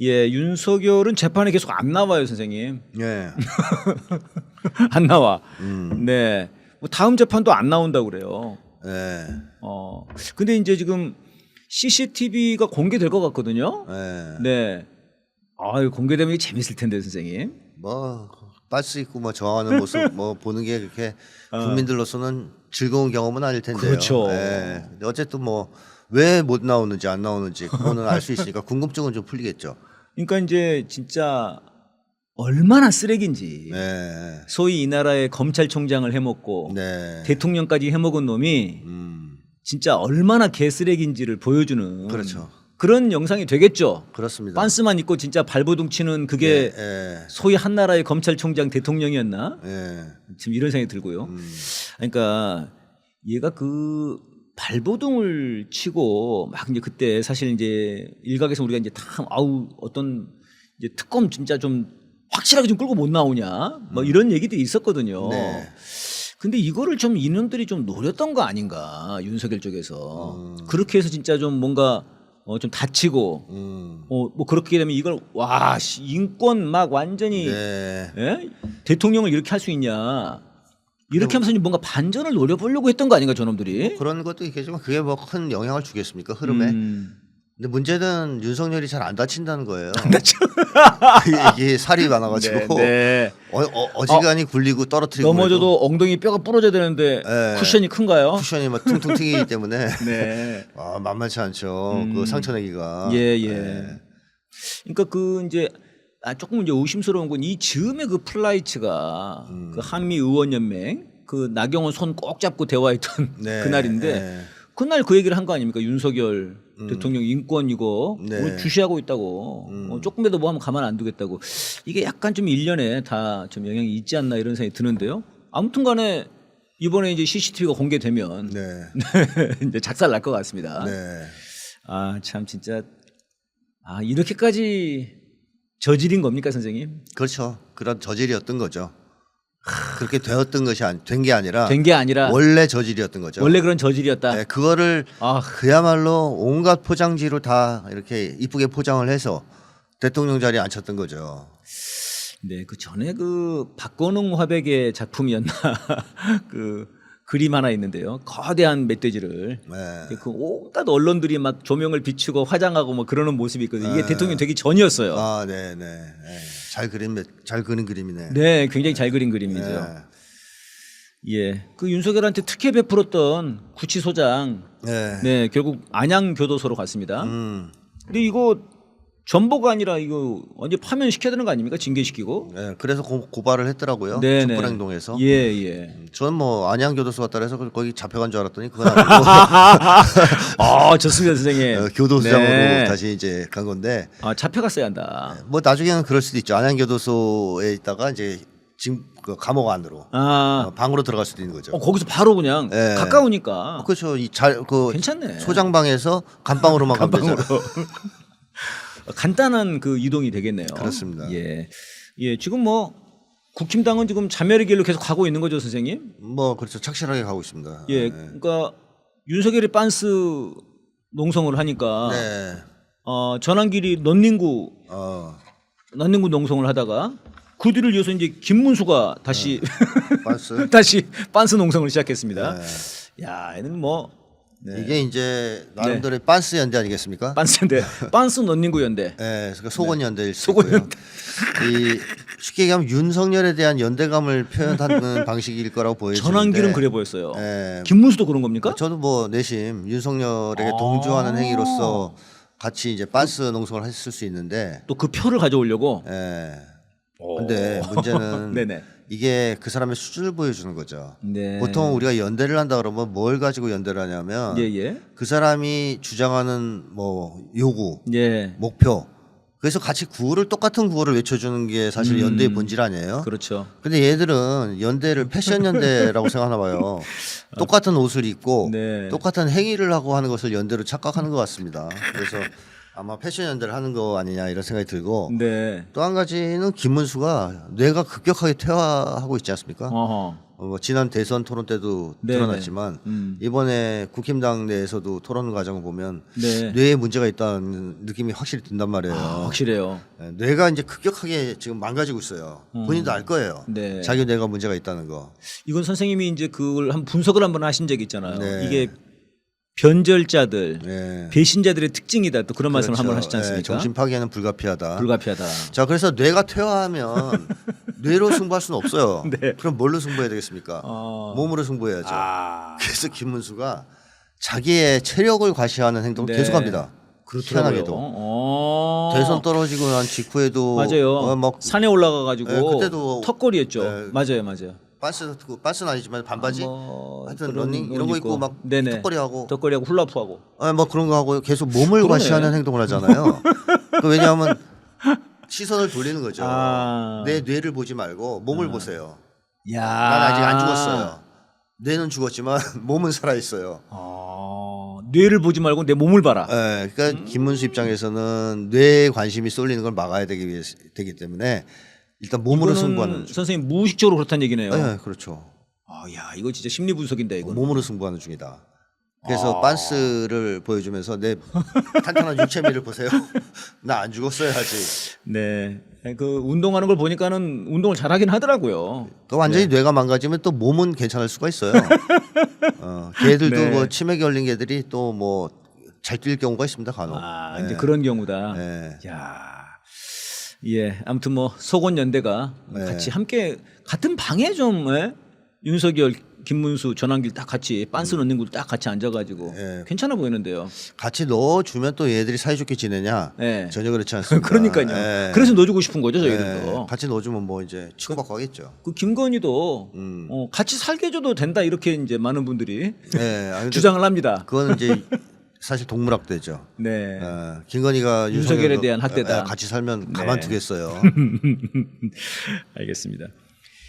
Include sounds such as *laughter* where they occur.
예, 윤석열은 재판에 계속 안 나와요, 선생님. 예. *laughs* 안 나와. 음. 네. 뭐 다음 재판도 안 나온다고 그래요. 예. 어. 근데 이제 지금 CCTV가 공개될 것 같거든요. 예. 네. 아유, 공개되면 재밌을 텐데, 선생님. 뭐 빨수 있고 뭐 저항하는 모습 *laughs* 뭐 보는 게 그렇게 국민들로서는 즐거운 경험은 아닐 텐데요. 어. 그렇죠. 예. 근데 어쨌든 뭐 왜 못 나오는지 안 나오는지 그거는 알 수 있으니까 궁금증은 좀 풀리겠죠. 그러니까 이제 진짜 얼마나 쓰레기인지. 네. 소위 이 나라의 검찰총장을 해먹고 네. 대통령까지 해먹은 놈이 음. 진짜 얼마나 개쓰레기인지를 보여주는 그렇죠. 그런 영상이 되겠죠. 그렇습니다. 빤스만 입고 진짜 발버둥 치는 그게 예. 소위 한 나라의 검찰총장 대통령이었나? 예. 지금 이런 생각이 들고요. 음. 그러니까 얘가 그 발버둥을 치고 막 이제 그때 사실 이제 일각에서 우리가 이제 다 아우 어떤 이제 특검 진짜 좀 확실하게 좀 끌고 못 나오냐 뭐 이런 얘기들이 있었거든요. 음. 네. 근데 이거를 좀 이놈들이 좀 노렸던 거 아닌가 윤석열 쪽에서 음. 그렇게 해서 진짜 좀 뭔가 어 좀 다치고 음. 어 뭐 그렇게 되면 이걸 와 씨, 인권 막 완전히 네. 예? 대통령을 이렇게 할 수 있냐 이렇게 하면서 뭔가 반전을 노려보려고 했던 거 아닌가 저놈들이 그런 것도 있겠지만 그게 뭐 큰 영향을 주겠습니까 흐름에? 음. 근데 문제는 윤석열이 잘 안 다친다는 거예요. 이게 살이 많아가지고 네, 네. 어, 지간히 굴리고 떨어뜨리고 넘어져도 엉덩이 뼈가 부러져야 되는데 네. 쿠션이 큰가요? 쿠션이 막 퉁퉁 튀기기 *laughs* 때문에 네. 아, 만만치 않죠. 음. 그 상처 내기가. 예, 예. 네. 그러니까 그 이제 아 조금 이제 의심스러운 건 이 즈음에 그 플라이츠가 음. 그 한미 의원 연맹 그 나경원 손 꼭 잡고 대화했던 네, *laughs* 그날인데 네. 그날 그 얘기를 한 거 아닙니까 윤석열 대통령 인권 이거 네. 뭐 주시하고 있다고 음. 어, 조금이라도 뭐 하면 가만 안 두겠다고 이게 약간 좀 일련에 다 좀 영향이 있지 않나 이런 생각이 드는데요. 아무튼간에 이번에 이제 CCTV가 공개되면 네. *laughs* 이제 작살 날 것 같습니다. 네. 아참 진짜 아 이렇게까지 저질인 겁니까 선생님? 그렇죠. 그런 저질이었던 거죠. 그렇게 되었던 것이 된게 아니라 된 게 아니라 원래 저질이었던 거죠. 원래 그런 저질이었다. 네, 그거를 아 그야말로 온갖 포장지로 다 이렇게 이쁘게 포장을 해서 대통령 자리에 앉혔던 거죠. 네, 그 전에 그 박건웅 화백의 작품이었나 *laughs* 그 그림 하나 있는데요. 거대한 멧돼지를 네. 그 온갖 언론들이 막 조명을 비추고 화장하고 뭐 그러는 모습이 있거든요. 이게 네. 대통령 되기 전이었어요. 아, 네, 네. 네. 잘 그린 잘 그린 그림이네. 네, 굉장히 잘 그린 그림이죠. 네. 예, 그 윤석열한테 특혜 베풀었던 구치소장, 네. 네, 결국 안양 교도소로 갔습니다. 음. 근데 이거 전보가 아니라 이거 언제 파면 시켜야 되는 거 아닙니까? 징계시키고. 네, 그래서 고, 고발을 했더라고요. 네, 네. 촛불행동에서. 예, 예. 저는 뭐 안양교도소 갔다 그래서 거기 잡혀간 줄 알았더니 그건 아니고 *laughs* 아, 좋습니다, 선생님. 어, 교도소장으로 네. 다시 이제 간 건데 아, 잡혀갔어야 한다. 뭐 나중에는 그럴 수도 있죠. 안양교도소에 있다가 이제 지금 그 감옥 안으로 아, 어, 방으로 들어갈 수도 있는 거죠. 어, 거기서 바로 그냥 네. 가까우니까. 그렇죠. 이 잘 그 괜찮네. 소장방에서 감방으로만 가면 되잖아요. *laughs* 간단한 그 이동이 되겠네요. 그렇습니다. 예. 예, 지금 뭐 국힘당은 지금 자멸의 길로 계속 가고 있는 거죠, 선생님? 뭐 그렇죠. 착실하게 가고 있습니다. 예. 그러니까 윤석열이 빤스 농성을 하니까 네. 어, 전환길이 넌닝구 어. 넌닝구 농성을 하다가 그 뒤를 이어서 이제 김문수가 다시 반스. *laughs* 다시 빤스 농성을 시작했습니다. 네. 야, 얘는 뭐 네. 이게 이제 나름대로 의 빤스 연대 아니겠습니까? 빤스인데 빤스 넌닝구 *laughs* 연대. 네, 그러니까 소건 연대일 수 소건 있고요. 이 쉽게 얘기하면 윤석열에 대한 연대감을 표현하는 *laughs* 방식일 거라고 보여지는데 전환길은 그래 보였어요. 예. 김문수도 그런 겁니까? 저도 뭐 내심 윤석열에게 아. 동조하는 행위로서 같이 이제 빤스 농성을 했을 수 있는데 또 그 표를 가져오려고. 예. 근데 문제는 *laughs* 네네. 이게 그 사람의 수준을 보여주는 거죠. 네. 보통 우리가 연대를 한다 그러면 뭘 가지고 연대를 하냐면 예, 예. 그 사람이 주장하는 뭐 요구, 예. 목표 그래서 같이 구호를 똑같은 구호를 외쳐주는 게 사실 음. 연대의 본질 아니에요. 그렇죠. 근데 얘들은 연대를 패션 연대라고 *laughs* 생각하나 봐요. 똑같은 옷을 입고 네. 똑같은 행위를 하고 하는 것을 연대로 착각하는 것 같습니다. 그래서 아마 패션 연대를 하는 거 아니냐 이런 생각이 들고 네. 또 한 가지는 김문수가 뇌가 급격하게 퇴화하고 있지 않습니까? 어허. 어, 뭐 지난 대선 토론 때도 네, 드러났지만 음. 이번에 국힘당 내에서도 토론 과정을 보면 네. 뇌에 문제가 있다는 느낌이 확실히 든단 말이에요. 아, 확실해요. 예, 뇌가 이제 급격하게 지금 망가지고 있어요. 본인도 알 거예요. 네. 자기 뇌가 문제가 있다는 거. 이건 선생님이 이제 그걸 한 분석을 한번 하신 적이 있잖아요. 네. 이게 변절자들, 예. 배신자들의 특징이다. 또 그런 말씀을 그렇죠. 한번 하시지 예, 않습니까? 정신 파괴는 불가피하다. 불가피하다. 자, 그래서 뇌가 퇴화하면 *laughs* 뇌로 승부할 수는 없어요. 네. 그럼 뭘로 승부해야 되겠습니까? 어. 몸으로 승부해야죠. 아, 그래서 김문수가 자기의 체력을 과시하는 행동을 네. 계속합니다. 그렇더라고요. 희한하게도 어. 대선 떨어지고 난 직후에도 맞아요. 어, 막 산에 올라가 가지고 네, 그때도 턱걸이했죠. 네. 맞아요, 맞아요. 반스 반스는 아니지만 반바지 뭐 하여튼 러닝 건 이런 거 입고 막 네네. 턱걸이하고 턱걸이하고 훌라프하고. 아, 뭐 그런 거 하고 계속 몸을 그러네. 과시하는 행동을 하잖아요. *laughs* 그 왜냐하면 시선을 돌리는 거죠. 아. 내 뇌를 보지 말고 몸을 보세요. 야, 난 아직 안 죽었어요. 뇌는 죽었지만 *laughs* 몸은 살아 있어요. 아, 뇌를 보지 말고 내 몸을 봐라. 예, 그러니까 음. 김문수 입장에서는 뇌에 관심이 쏠리는 걸 막아야 되기 위해 되기 때문에 일단 몸으로 승부하는 중. 선생님 무의식적으로 그렇다는 얘기네요. 예, 그렇죠. 아, 야, 이거 진짜 심리 분석인데 이거. 몸으로 승부하는 중이다. 그래서 아. 반스를 보여주면서 내 탄탄한 육체미를 보세요. *laughs* 나 안 죽었어요 아직. 네. 그 운동하는 걸 보니까는 운동을 잘하긴 하더라고요. 그 완전히 뇌가 망가지면 또 몸은 괜찮을 수가 있어요. *laughs* 어, 개들도 네. 뭐 치매 걸린 개들이 또 뭐 잘 뛸 경우가 있습니다 간혹. 아, 네. 이제 그런 경우다. 네. 야. 예, 아무튼 뭐 속원 연대가 네. 같이 함께 같은 방에 좀 예? 윤석열, 김문수, 전환길 딱 같이 빤스 넣는 곳딱 같이 앉아가지고 네. 괜찮아 보이는데요. 같이 넣어주면 또 얘들이 사이좋게 지내냐? 네. 전혀 그렇지 않습니다. *laughs* 그러니까요. 예. 그래서 넣어주고 싶은 거죠 예. 저희들도. 같이 넣어주면 뭐 이제 치고받고 하겠죠. 그 김건희도 음. 어, 같이 살게 해줘도 된다 이렇게 이제 많은 분들이 예. 아, 근데 주장을 합니다. 그거는 이제 *laughs* 사실 동물학대죠. 네. 어, 김건희가 윤석열에 대한 학대다. 예, 같이 살면 가만두겠어요. *laughs* 알겠습니다.